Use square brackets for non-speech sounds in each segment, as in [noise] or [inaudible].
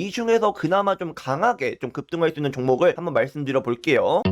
이 중에서 그나마 좀 강하게 좀 급등할 수 있는 종목을 한번 말씀드려 볼게요.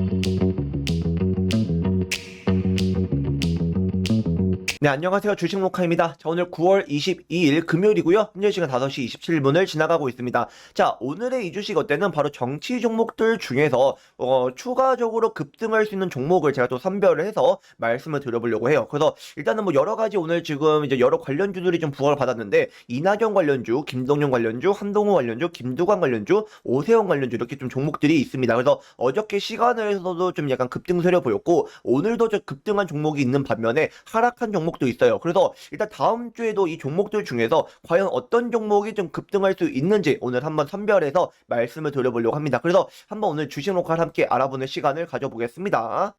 네, 안녕하세요. 주식 녹화입니다. 자, 오늘 9월 22일 금요일이고요. 현재 시간 5시 27분을 지나가고 있습니다. 자, 오늘의 이 주식 어때는 바로 정치 종목들 중에서 어, 추가적으로 급등할 수 있는 종목을 제가 또 선별을 해서 말씀을 드려보려고 해요. 그래서 일단은 뭐 여러 가지 오늘 지금 이제 여러 관련주들이 좀 부각을 받았는데 이낙연 관련주, 김동연 관련주, 한동호 관련주, 김두관 관련주, 오세훈 관련주 이렇게 좀 종목들이 있습니다. 그래서 어저께 시간에서도 좀 약간 급등세를 보였고 오늘도 좀 급등한 종목이 있는 반면에 하락한 종목 도 있어요. 그래서 일단 다음 주에도 이 종목들 중에서 과연 어떤 종목이 좀 급등할 수 있는지 오늘 한번 선별해서 말씀을 드려보려고 합니다. 그래서 한번 오늘 주식 녹화를 함께 알아보는 시간을 가져보겠습니다.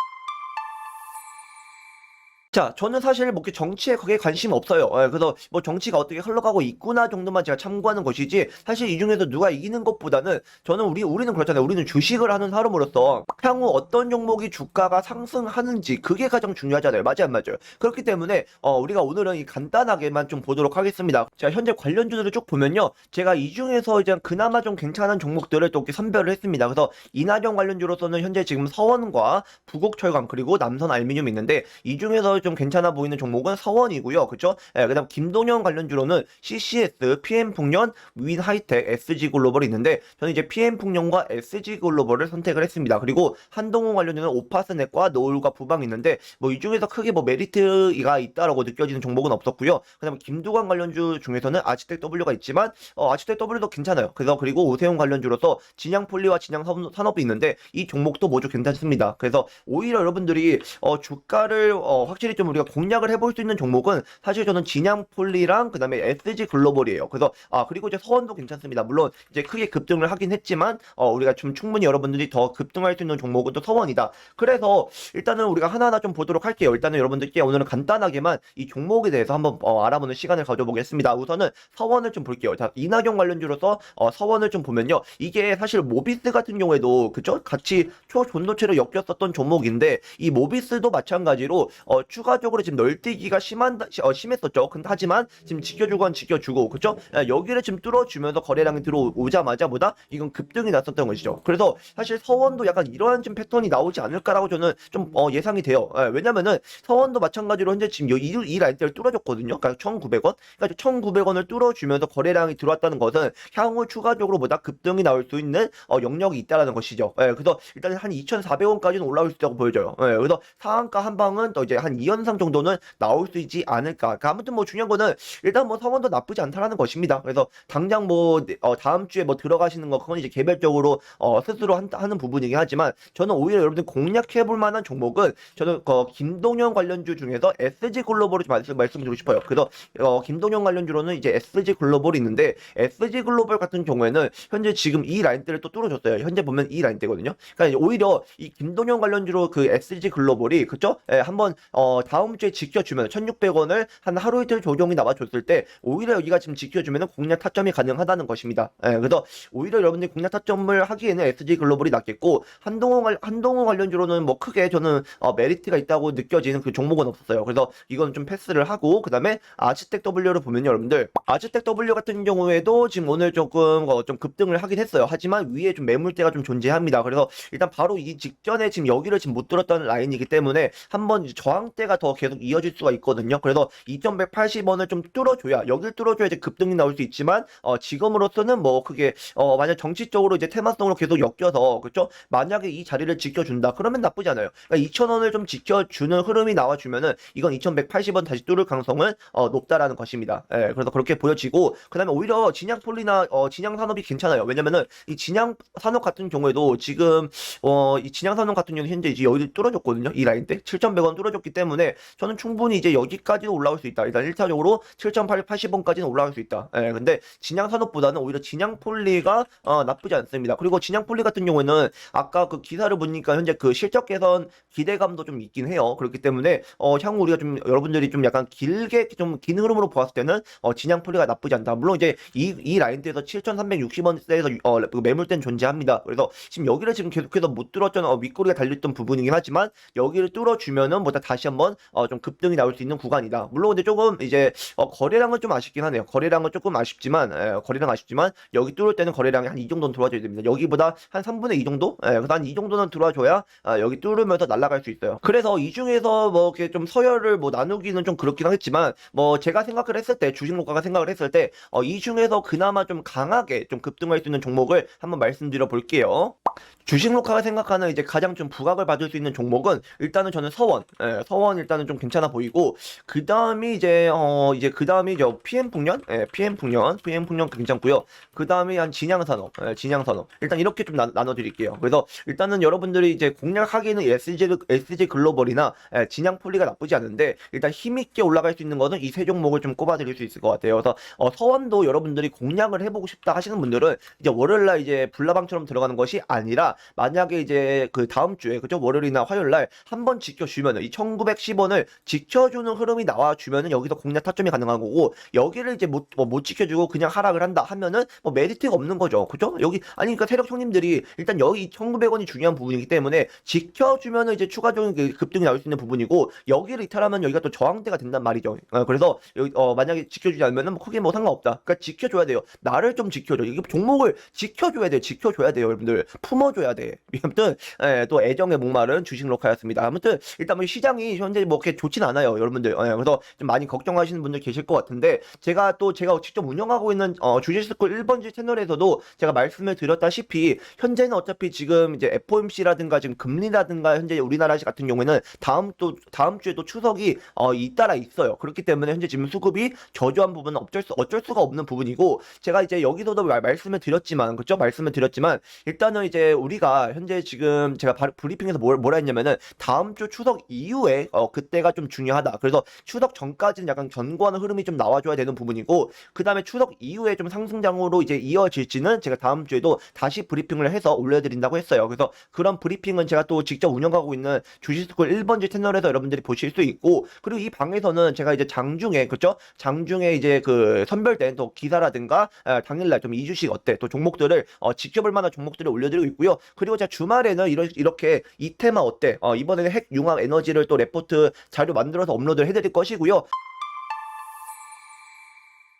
자, 저는 사실 뭐 이렇게 정치에 거기에 관심 없어요. 예, 그래서 뭐 정치가 어떻게 흘러가고 있구나 정도만 제가 참고하는 것이지 사실 이 중에서 누가 이기는 것보다는 저는 우리 우리는 그렇잖아요. 우리는 주식을 하는 사람으로서 향후 어떤 종목이 주가가 상승하는지 그게 가장 중요하잖아요. 맞아요, 안 맞아요? 그렇기 때문에 어, 우리가 오늘은 이 간단하게만 좀 보도록 하겠습니다. 자, 현재 관련주들을 쭉 보면요, 제가 이 중에서 이제 그나마 좀 괜찮은 종목들을 또 이렇게 선별을 했습니다. 그래서 이낙연 관련주로서는 현재 지금 서원과 부곡철강 그리고 남선 알미늄 있는데 이 중에서 좀 괜찮아 보이는 종목은 서원이고요. 그렇죠? 예, 그다음 김동현 관련주로는 CCS, PM풍년, 윈 하이텍, SG 글로벌이 있는데 저는 이제 PM풍년과 SG 글로벌을 선택을 했습니다. 그리고 한동호 관련주는 오파스넷과 노을과 부방이 있는데 뭐 이 중에서 크게 뭐 메리트가 있다라고 느껴지는 종목은 없었고요. 그다음에 김두관 관련주 중에서는 아치텍 W가 있지만 어, 아치텍 W도 괜찮아요. 그래서 그리고 오세훈 관련주로서 진양 폴리와 진양 산업이 있는데 이 종목도 모두 괜찮습니다. 그래서 오히려 여러분들이 어, 주가를 어, 확실히 좀 우리가 공략을 해볼 수 있는 종목은 사실 저는 진양폴리랑 그다음에 SG 글로벌이에요. 그래서 아 그리고 이제 서원도 괜찮습니다. 물론 이제 크게 급등을 하긴 했지만 어, 우리가 좀 충분히 여러분들이 더 급등할 수 있는 종목은 또 서원이다. 그래서 일단은 우리가 하나하나 좀 보도록 할게요. 일단은 여러분들께 오늘은 간단하게만 이 종목에 대해서 한번 어, 알아보는 시간을 가져보겠습니다. 우선은 서원을 좀 볼게요. 자, 이낙연 관련주로서 어, 서원을 좀 보면요. 이게 사실 모비스 같은 경우에도 그죠? 같이 초존도체로 엮였었던 종목인데 이 모비스도 마찬가지로 어, 추가 적으로 지금 널뛰기가 심한 어, 심했었죠. 근데 하지만 지금 지켜주고 한 지켜주고 그죠? 야, 여기를 지금 뚫어주면서 거래량이 들어오자마자보다 이건 급등이 났었던 것이죠. 그래서 사실 서원도 약간 이러한 좀 패턴이 나오지 않을까라고 저는 좀 어, 예상이 돼요. 예, 왜냐면은 서원도 마찬가지로 현재 지금 이, 이 라인대를 뚫어줬거든요. 그러니까 1,900원. 그러니까 1,900원을 뚫어주면서 거래량이 들어왔다는 것은 향후 추가적으로 보다 급등이 나올 수 있는 어, 영역이 있다라는 것이죠. 예, 그래서 일단 한 2,400원까지는 올라올 수 있다고 보여져요. 예, 그래서 상한가 한 방은 또 이제 한 2연 상 정도는 나올 수 있지 않을까. 그러니까 아무튼 뭐 중요한 거는 일단 뭐 서원도 나쁘지 않다라는 것입니다. 그래서 당장 뭐 어, 다음 주에 뭐 들어가시는 거 그건 이제 개별적으로 어, 스스로 한, 하는 부분이긴 하지만 저는 오히려 여러분들 공략해 볼 만한 종목은 저는 어, 김동현 관련주 중에서 SG 글로벌을 좀 말씀, 말씀드리고 싶어요. 그래서 어, 김동현 관련주로는 이제 SG 글로벌이 있는데 SG 글로벌 같은 경우에는 현재 지금 이 라인대를 또 뚫어줬어요. 현재 보면 이 라인대거든요. 그러니까 오히려 이 김동현 관련주로 그 SG 글로벌이 그쵸? 예, 한번 어, 다음 주에 지켜주면 1,600원을 한 하루 이틀 조정이 나와줬을 때 오히려 여기가 지금 지켜주면 공략 타점이 가능하다는 것입니다. 예, 그래서 오히려 여러분들이 공략 타점을 하기에는 SG 글로벌이 낫겠고 한동호 관- 한동호 관련주로는 뭐 크게 저는 어, 메리트가 있다고 느껴지는 그 종목은 없었어요. 그래서 이건 좀 패스를 하고 그다음에 아치텍 W를 보면요, 여러분들 아치텍 W 같은 경우에도 지금 오늘 조금 어, 좀 급등을 하긴 했어요. 하지만 위에 좀 매물대가 좀 존재합니다. 그래서 일단 바로 이 직전에 지금 여기를 지금 못 들었던 라인이기 때문에 한번 저항대 가 더 계속 이어질 수가 있거든요. 그래서 2,180원을 좀 뚫어줘야 여길 뚫어줘야 이제 급등이 나올 수 있지만 어, 지금으로서는 뭐 그게 어, 만약 정치적으로 이제 테마성으로 계속 엮여서 그렇죠? 만약에 이 자리를 지켜준다 그러면 나쁘지 않아요. 그러니까 2,000원을 좀 지켜주는 흐름이 나와주면은 이건 2,180원 다시 뚫을 가능성은 어, 높다라는 것입니다. 예, 그래서 그렇게 보여지고 그다음에 오히려 진양폴리나 어, 진양산업이 괜찮아요. 왜냐면은 이 진양산업 같은 경우에도 지금 어, 이 진양산업 같은 경우는 현재 이제 여기 뚫어줬거든요. 이 라인 때 7,100원 뚫어줬기 때문에 저는 충분히 이제 여기까지도 올라올 수 있다. 일단 1차적으로 7,880원까지는 올라갈 수 있다. 예, 근데 진양 산업보다는 오히려 진양 폴리가 어, 나쁘지 않습니다. 그리고 진양 폴리 같은 경우에는 아까 그 기사를 보니까 현재 그 실적 개선 기대감도 좀 있긴 해요. 그렇기 때문에 어, 향후 우리가 좀 여러분들이 좀 약간 길게 좀 긴 흐름으로 보았을 때는 어, 진양 폴리가 나쁘지 않다. 물론 이제 이, 이 라인대에서 7,360원대에서 어, 그 매물대는 존재합니다. 그래서 지금 여기를 지금 계속해서 못 뚫었던 어, 윗꼬리가 달렸던 부분이긴 하지만 여기를 뚫어주면은 뭐다 다시 한번 한번 어, 좀 급등이 나올 수 있는 구간이다. 물론 근데 조금 이제 어, 거래량은 좀 아쉽긴 하네요. 거래량은 조금 아쉽지만 예, 거래량 아쉽지만 여기 뚫을 때는 거래량이 한 이 정도는 들어와줘야 됩니다. 여기보다 한 3분의 2 정도? 예, 그래서 한이 정도는 들어와줘야 아, 여기 뚫으면서 날아갈 수 있어요. 그래서 이 중에서 뭐 이렇게 좀 서열을 뭐 나누기는 좀 그렇긴 하겠지만 뭐 제가 생각을 했을 때 주식 목가가 생각을 했을 때 어, 이 중에서 그나마 좀 강하게 좀 급등할 수 있는 종목을 한번 말씀드려 볼게요. 주식 녹화가 생각하는 이제 가장 좀 부각을 받을 수 있는 종목은 일단은 저는 서원, 예, 서원 일단은 좀 괜찮아 보이고 그 다음이 이제 어 이제 그 다음이 이제 PM 풍년, 예, PM 풍년, PM 풍년 괜찮고요. 그 다음이 한 진양산업, 예, 진양산업 일단 이렇게 좀 나, 나눠드릴게요. 그래서 일단은 여러분들이 이제 공략하기에는 SG SG 글로벌이나 예, 진양폴리가 나쁘지 않은데 일단 힘 있게 올라갈 수 있는 거는 이세 종목을 좀 꼽아드릴 수 있을 것 같아요. 그래서 어, 서원도 여러분들이 공략을 해보고 싶다 하시는 분들은 이제 월요일날 이제 불나방처럼 들어가는 것이 아니라 만약에 이제 그 다음 주에 그죠? 월요일이나 화요일 날 한 번 지켜주면은 이 1910원을 지켜주는 흐름이 나와주면은 여기서 공략 타점이 가능한 거고 여기를 이제 못, 뭐못 지켜주고 그냥 하락을 한다 하면은 뭐 메리트가 없는 거죠. 그죠? 여기 아니 그러니까 세력 형님들이 일단 여기 1900원이 중요한 부분이기 때문에 지켜주면은 이제 추가적인 그 급등이 나올 수 있는 부분이고 여기를 이탈하면 여기가 또 저항대가 된단 말이죠. 어, 그래서 여기 어 만약에 지켜주지 않으면은 뭐 크게 뭐 상관없다. 그러니까 지켜줘야 돼요. 나를 좀 지켜줘. 이게 종목을 지켜줘야 돼요. 지켜줘야 돼요 여러분들. 품어줘야 돼. [laughs] 아무튼 예, 또 애정의 목마른 주식 로카였습니다. 아무튼 일단 뭐 시장이 현재 뭐 그렇게 좋진 않아요 여러분들. 예, 그래서 좀 많이 걱정하시는 분들 계실 것 같은데 제가 또 제가 직접 운영하고 있는 어, 주식스쿨 1번지 채널에서도 제가 말씀을 드렸다시피 현재는 어차피 지금 이제 FOMC라든가 지금 금리라든가 현재 우리나라 같은 경우에는 다음 또 다음 주에도 추석이 어, 잇따라 있어요. 그렇기 때문에 현재 지금 수급이 저조한 부분은 어쩔 수 어쩔 수가 없는 부분이고 제가 이제 여기서도 말, 말씀을 드렸지만 그죠 말씀을 드렸지만 일단은 이제 우리 가 현재 지금 제가 바, 브리핑에서 뭘, 뭐라 했냐면은 다음 주 추석 이후에 어, 그때가 좀 중요하다. 그래서 추석 전까지는 약간 견고한 흐름이 좀 나와줘야 되는 부분이고 그 다음에 추석 이후에 좀 상승장으로 이제 이어질지는 제가 다음 주에도 다시 브리핑을 해서 올려드린다고 했어요. 그래서 그런 브리핑은 제가 또 직접 운영하고 있는 주식스쿨 1번지 채널에서 여러분들이 보실 수 있고 그리고 이 방에서는 제가 이제 장중에 그죠? 장중에 이제 그 선별된 또 기사라든가 에, 당일날 좀 이주식 어때 또 종목들을 어, 지켜볼 만한 종목들을 올려드리고 있고요. 그리고 제가 주말에는 이런 이렇게 이 테마 어때? 어, 이번에는 핵 융합 에너지를 또 레포트 자료 만들어서 업로드를 해드릴 것이고요.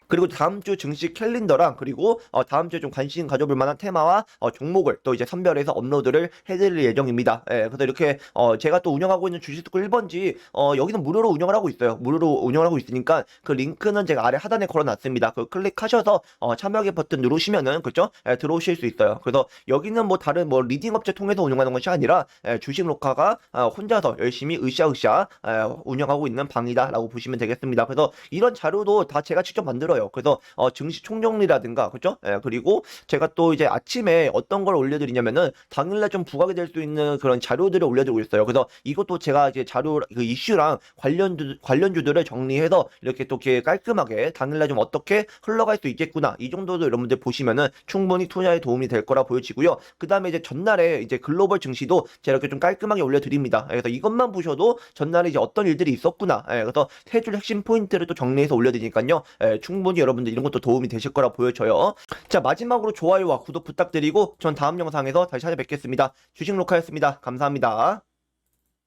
그리고 다음 주 증시 캘린더랑 그리고 어, 다음 주에 좀 관심 가져볼 만한 테마와 어, 종목을 또 이제 선별해서 업로드를 해드릴 예정입니다. 예, 그래서 이렇게 어, 제가 또 운영하고 있는 주식스쿨 1번지 어, 여기는 무료로 운영을 하고 있어요. 무료로 운영을 하고 있으니까 그 링크는 제가 아래 하단에 걸어놨습니다. 그 클릭하셔서 어, 참여하기 버튼 누르시면은 그죠? 예, 들어오실 수 있어요. 그래서 여기는 뭐 다른 뭐 리딩 업체 통해서 운영하는 것이 아니라 예, 주식 로카가 어, 혼자서 열심히 으쌰으쌰 예, 운영하고 있는 방이다라고 보시면 되겠습니다. 그래서 이런 자료도 다 제가 직접 만들어요. 그래서 어, 증시 총정리라든가 그죠? 예, 그리고 제가 또 이제 아침에 어떤 걸 올려드리냐면은 당일날 좀 부각이 될 수 있는 그런 자료들을 올려드리고 있어요. 그래서 이것도 제가 이제 자료 그 이슈랑 관련주 관련주들을 정리해서 이렇게 또 이렇게 깔끔하게 당일날 좀 어떻게 흘러갈 수 있겠구나 이 정도도 여러분들 보시면은 충분히 투자에 도움이 될 거라 보여지고요. 그 다음에 이제 전날에 이제 글로벌 증시도 제가 이렇게 좀 깔끔하게 올려드립니다. 예, 그래서 이것만 보셔도 전날에 이제 어떤 일들이 있었구나. 예, 그래서 세 줄 핵심 포인트를 또 정리해서 올려드리니까요. 예, 충분히 여러분들 이런 것도 도움이 되실 거라 보여져요. 자 마지막으로 좋아요와 구독 부탁드리고 전 다음 영상에서 다시 찾아뵙겠습니다. 주식 로카였습니다. 감사합니다.